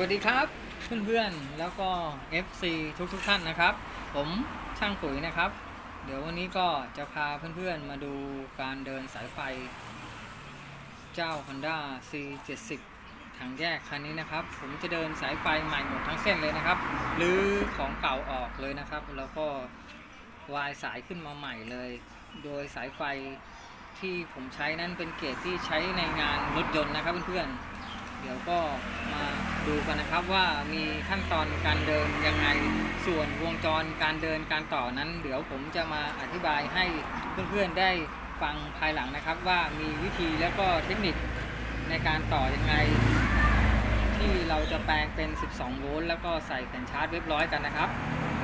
วัสดีครับเพื่อนๆแล้วก็ FC ทุกๆทท่านนะครับ ผมช่างปุ๋ยนะครับ เดี๋ยววันนี้ก็จะพาเพื่อนๆมาดูการเดินสายไฟ เจ้า Honda C70 ถังแยกคันนี้นะครับ ผมจะเดินสายไฟใหม่หมดทั้งเส้นเลยนะครับหรือของเก่าออกเลยนะครับ แล้วก็วายสายขึ้นมาใหม่เลย โดยสายไฟที่ผมใช้นั้นเป็นเกรดที่ใช้ในงานรถยนต์นะครับเพื่อนๆเดี๋ยวก็มา ดูกันนะครับว่ามีขั้นตอนการเดินยังไงส่วนวงจรการเดินการต่อนั้น เดี๋ยวผมจะมาอธิบายให้เพื่อนๆได้ฟังภายหลังนะครับว่ามีวิธีแล้วก็เทคนิคในการต่อยังไง ที่เราจะแปลงเป็น 12 โวลต์แล้วก็ใส่แผ่นชาร์จเรียบร้อยกันนะครับ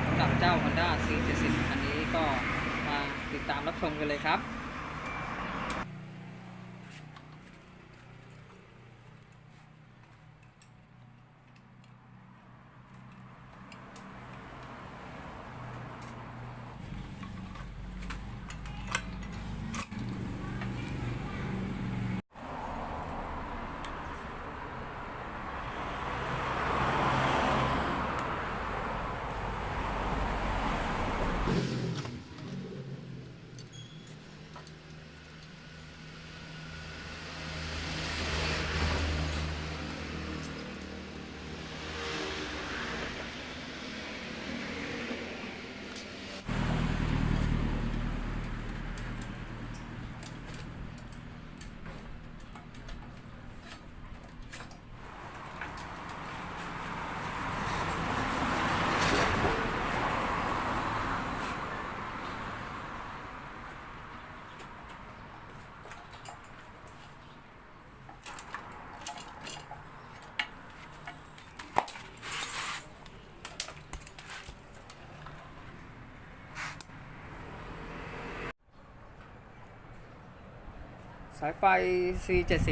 สำหรับเจ้า Honda C70 คันนี้ก็มาติดตามรับชมกันเลยครับ สายไฟ C70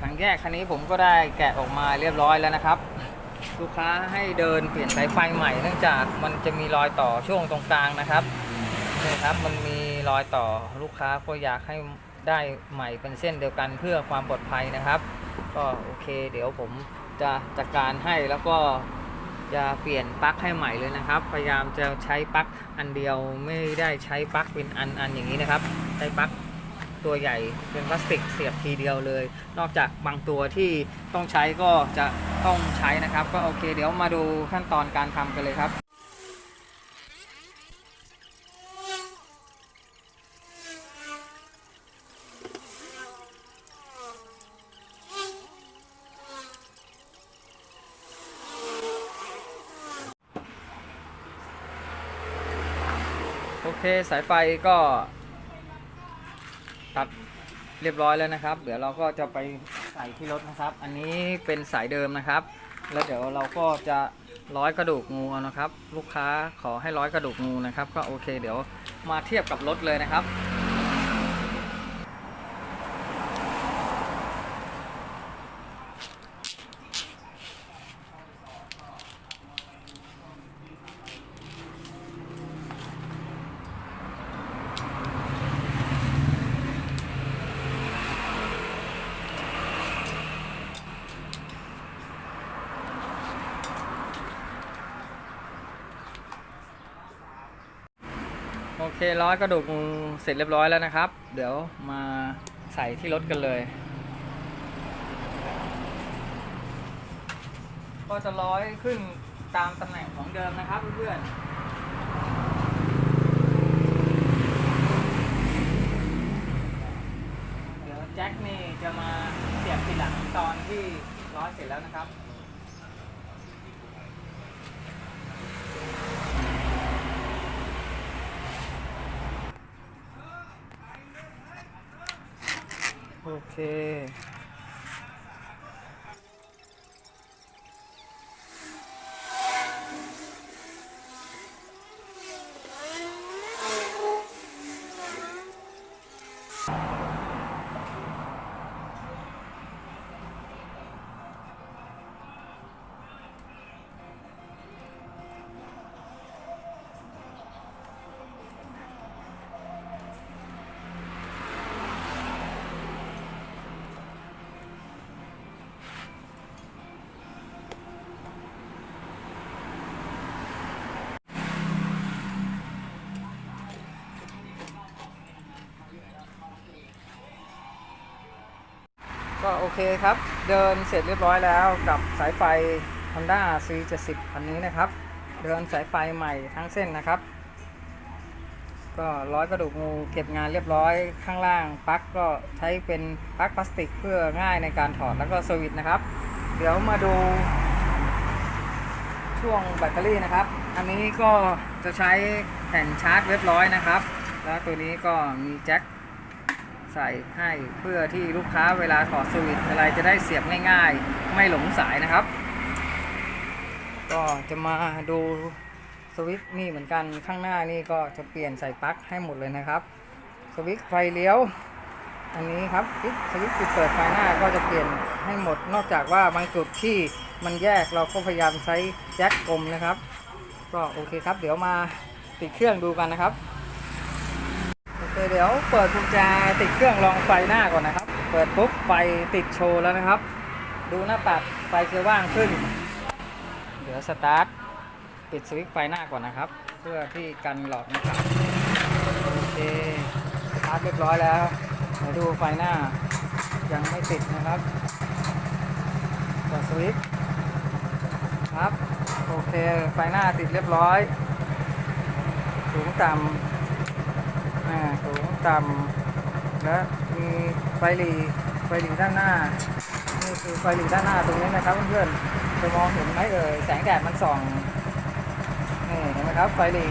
ถังแยกคันนี้ผมก็ได้แกะออกมาเรียบร้อยแล้วนะครับ ลูกค้าให้เดินเปลี่ยนสายไฟใหม่เนื่องจากมันจะมีรอยต่อช่วงตรงกลางนะครับนี่ครับมันมีรอยต่อลูกค้าก็อยากให้ได้ใหม่เป็นเส้นเดียวกันเพื่อความปลอดภัยนะครับ ก็โอเค เดี๋ยวผมจะจัดการให้แล้วก็จะเปลี่ยนปลั๊กให้ใหม่เลยนะครับ พยายามจะใช้ปลั๊กอันเดียวไม่ได้ใช้ปลั๊กเป็นอันอันอย่างนี้นะครับ ใช้ปลั๊ก ตัวใหญ่เป็นพลาสติกเสียบทีเดียวเลย นอกจากบางตัวที่ต้องใช้ก็จะต้องใช้นะครับ ก็โอเค เดี๋ยวมาดูขั้นตอนการทำกันเลยครับโอเคสายไฟก็ เรียบร้อยแล้วนะครับ เดี๋ยวเราก็จะไปใส่ที่รถนะครับ อันนี้เป็นสายเดิมนะครับ แล้วเดี๋ยวเราก็จะร้อยกระดูกงูนะครับ ลูกค้าขอให้ร้อยกระดูกงูนะครับ ก็โอเค เดี๋ยวมาเทียบกับรถเลยนะครับ เคร้อยกระดูกงูเสร็จเรียบร้อยแล้วนะครับ เดี๋ยวมาใส่ที่รถกันเลย ก็จะร้อยขึ้นตามตำแหน่งของเดิมนะครับเพื่อนๆเดี๋ยวแจ็คนี่จะมาเสียบทีหลังตอนที่ร้อยเสร็จแล้วนะครับ โก็โอเคครับ เดินเสร็จเรียบร้อยแล้วกับสายไฟ Honda C70 คันนี้นะครับ เดินสายไฟใหม่ทั้งเส้นนะครับ ก็ร้อยกระดูกงูเก็บงานเรียบร้อยข้างล่างปลั๊กก็ใช้เป็นปลั๊กพลาสติกเพื่อง่ายในการถอดแล้วก็สวิตช์นะครับ เดี๋ยวมาดู ช่วงแบตเตอรี่นะครับ อันนี้ก็จะใช้แผ่นชาร์จเรียบร้อยนะครับ แล้วตัวนี้ก็มีแจ็ค ใส่ให้เพื่อที่ลูกค้าเวลาถอดสวิตอะไรจะได้เสียบง่ายๆ ไม่หลงสายนะครับ ก็จะมาดูสวิตนี่เหมือนกันข้างหน้านี่ก็จะเปลี่ยนใส่ปลั๊กให้หมดเลยนะครับ สวิตไฟเลี้ยว อันนี้ครับสวิตปิดเปิดไฟหน้าก็จะเปลี่ยนให้หมด นอกจากว่าบางจุดที่มันแยกเราก็พยายามใช้แจ็คกลมนะครับ ก็โอเคครับ เดี๋ยวมาติดเครื่องดูกันนะครับ เดี๋ยวเปิดกุญแจติดเครื่องลองไฟหน้าก่อนนะครับ เปิดปุ๊บไฟติดโชว์แล้วนะครับ ดูหน้าปัดไฟจะว่างขึ้น เดี๋ยวสตาร์ทปิดสวิตช์ไฟหน้าก่อนนะครับ เพื่อที่กันหลอดนะครับโอเคสตาร์ทเรียบร้อยแล้วเดี๋ยวดูไฟหน้ายังไม่ติดนะครับกดสวิตช์ครับโอเคไฟหน้าติดเรียบร้อยสูงต่ำ สูงต่ำและมีไฟหลีไฟหลีด้านหน้า นี่คือไฟหลีด้านหน้าตรงนี้นะครับเพื่อนๆจะมองเห็นไหมเอ่ยแสงแดดมันส่องนี่เห็นไหมครับไฟหลี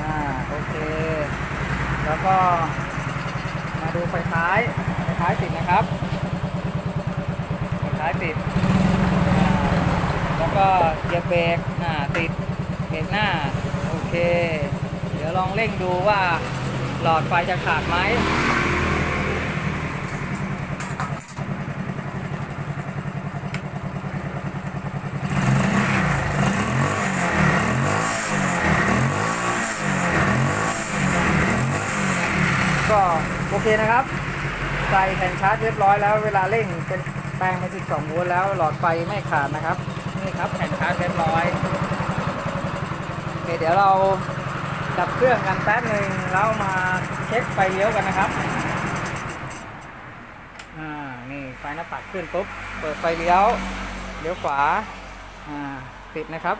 อ่าโอเค แล้วก็มาดูไฟท้ายไฟท้ายติดนะครับไฟท้ายติดแล้วก็เหยียบเบรกอ่าติดเบรกหน้าโอเค เดี๋ยวลองเร่งดูว่า หลอดไฟจะขาดไหมก็โอเคนะครับ ใส่แผ่นชาร์จเรียบร้อยแล้วเวลาเร่งเป็นแปลงเป็น12โวลต์แล้วหลอดไฟไม่ขาดนะครับ นี่ครับแผ่นชาร์จเรียบร้อยโอเคเดี๋ยวเรา ดับเครื่องกันแป๊บหนึ่งแล้วมาเช็คไฟเลี้ยวกันนะครับ อ่า นี่ไฟหน้าปัดขึ้นปุ๊บ เปิดไฟเลี้ยว เลี้ยวขวา อ่า ติดนะครับ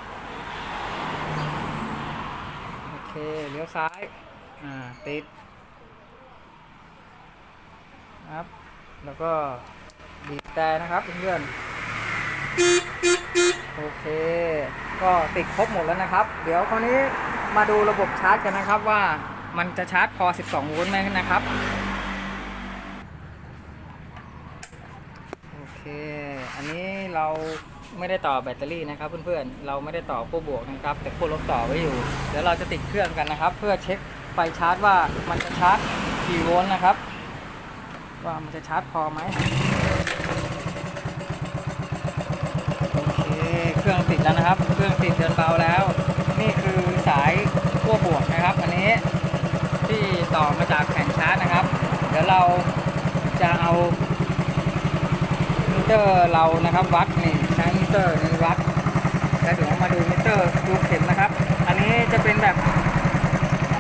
โอเค เลี้ยวซ้าย อ่า ติด ครับ แล้วก็บีบแต่นะครับเพื่อนโอเค ก็ติดครบหมดแล้วนะครับ เดี๋ยวคราวนี้ มาดูระบบชาร์จกันนะครับว่ามันจะชาร์จพอ 12 โวลต์ไหมนะครับ โอเค อันนี้เราไม่ได้ต่อแบตเตอรี่นะครับเพื่อนๆ เราไม่ได้ต่อขั้วบวกนะครับ แต่ขั้วลบต่อไว้อยู่ เดี๋ยวเราจะติดเครื่องกันนะครับ เพื่อเช็คไฟชาร์จว่ามันจะชาร์จกี่โวลต์นะครับ ว่ามันจะชาร์จพอไหมโอเค เครื่องติดแล้วนะครับ เครื่องติดเดินเบาแล้ว นี่คือสายขั้วบวกนะครับ อันนี้ที่ต่อมาจากแผ่นชาร์จนะครับ เดี๋ยวเราจะเอามิ เตอร์เรานะครับวัดนี่ใช้มิเตอร์นี่วัดแล้วเดี๋ยวมาดูมิเตอร์ดูเข็มนะครับ อันนี้จะเป็นแบบ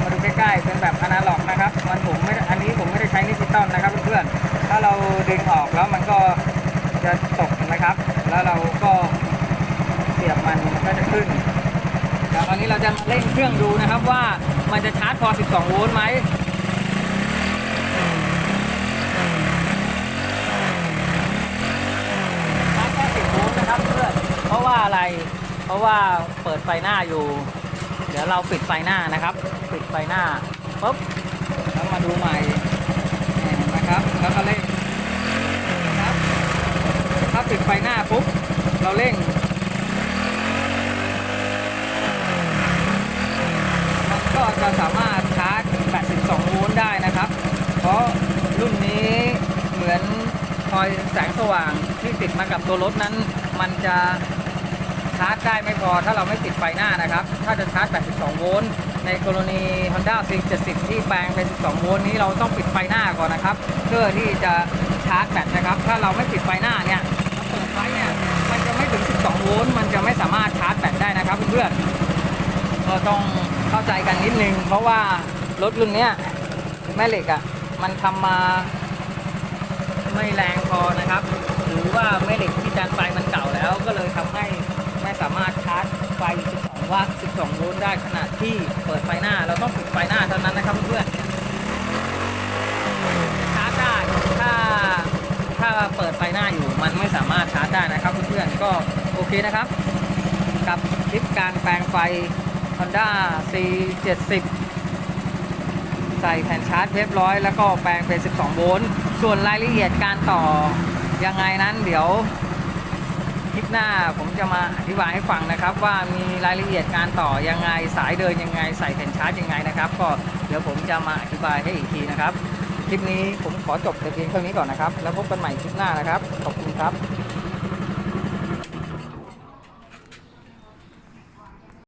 มาดูใกล้ๆเป็นแบบอนาล็อกนะครับ มันผมไม่อันนี้ผมไม่ได้ใช้ดิจิตอลนะครับเพื่อนๆถ้าเราดึงออกแล้วมันก็จะตกนะครับ แล้วเราก็เสียบมันมันก็จะขึ้นเดี๋ยวตอนนี้เราจะมาเร่งเครื่องดูนะครับว่ามันจะชาร์จพอ 12 โวลต์ไหมชาร์จแค่ 10 โวลต์นะครับ เพราะว่าอะไร เพราะว่าเปิดไฟหน้าอยู่ เดี๋ยวเราปิดไฟหน้านะครับ ปิดไฟหน้าปุ๊บแล้วมาดูใหม่นี่เห็นไหมครับ แล้วก็เร่งนะครับ ถ้าปิดไฟหน้าปุ๊บ เราเร่งมันก็จะสามารถชาร์จ 82 โวลต์ได้นะครับ เพราะรุ่นนี้เหมือนคอยแสงสว่างที่ติดมากับตัวรถนั้น มันจะ ชาร์จได้ไม่พอถ้าเราไม่ติดไฟหน้านะครับ ถ้าจะชาร์จ 82 โวลต์ในกรณี Honda C70 ที่แปลงเป็น 12 โวลต์นี้เราต้องปิดไฟหน้าก่อนนะครับ เพื่อที่จะชาร์จแบตนะครับ ถ้าเราไม่ปิดไฟหน้าเนี่ยเปิดไฟเนี่ยมันจะไม่ถึง 12 โวลต์มันจะไม่สามารถชาร์จแบตได้นะครับเพื่อนๆก็ต้องเข้าใจกันนิดนึง เพราะว่ารถรุ่นเนี้ยแม่เหล็กอะ่ะมันทำมาไม่แรงพอนะครับ หรือว่าแม่เหล็กที่จานไฟมันเก่าแล้วก็เลยทำให้ ไม่สามารถชาร์จไฟ 12 วัตต์ 12 โวลต์ได้ขนาดที่เปิดไฟหน้า เราต้องปิดไฟหน้าเท่านั้นนะครับเพื่อนชาร์จได้ถ้าถ้าเปิดไฟหน้าอยู่มันไม่สามารถชาร์จได้นะครับเพื่อนๆก็โอเคนะครับ กับคลิปการแปลงไฟ Honda C70 ใส่แผ่นชาร์จเรียบร้อยแล้วก็แปลงเป็น 12 โวลต์ ส่วนรายละเอียดการต่อยังไงนั้นเดี๋ยว ลิปหน้าผมจะมาอธิบายให้ฟังนะครับ ว่ามีรายละเอียดการต่อยังไงสายเดินยังไงใส่แผ่นชาร์จยังไงนะครับ ก็เดี๋ยวผมจะมาอธิบายให้อีกทีนะครับ คลิปนี้ผมขอจบแต่เพียงเท่านี้ก่อนนะครับ แล้วพบกันใหม่คลิปหน้านะครับ ขอบคุณครับ